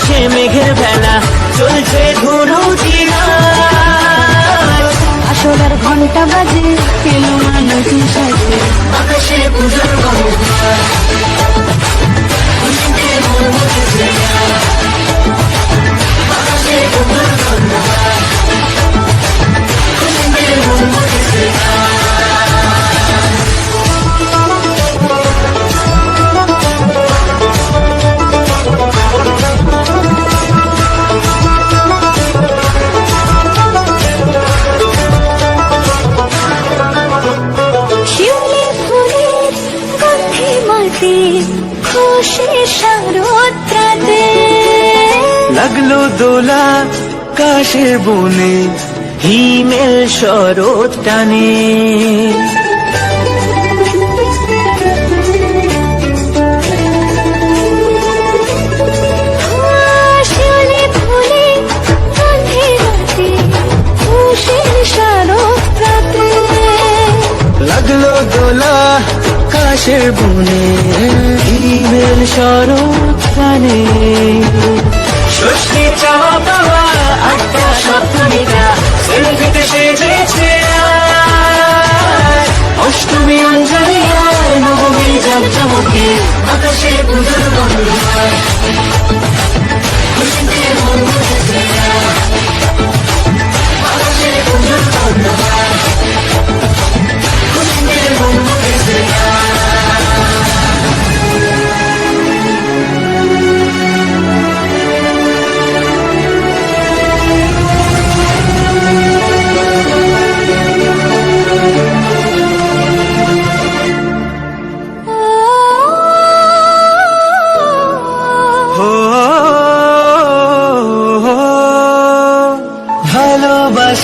আকাশে মেঘের বেলা চলছে ধুনুতি আসলের ঘণ্টা খুশি লাগল দোলা কাশের বনে হিমেল শরৎ টানে। কাশের বনে হিমেল শরৎ টানে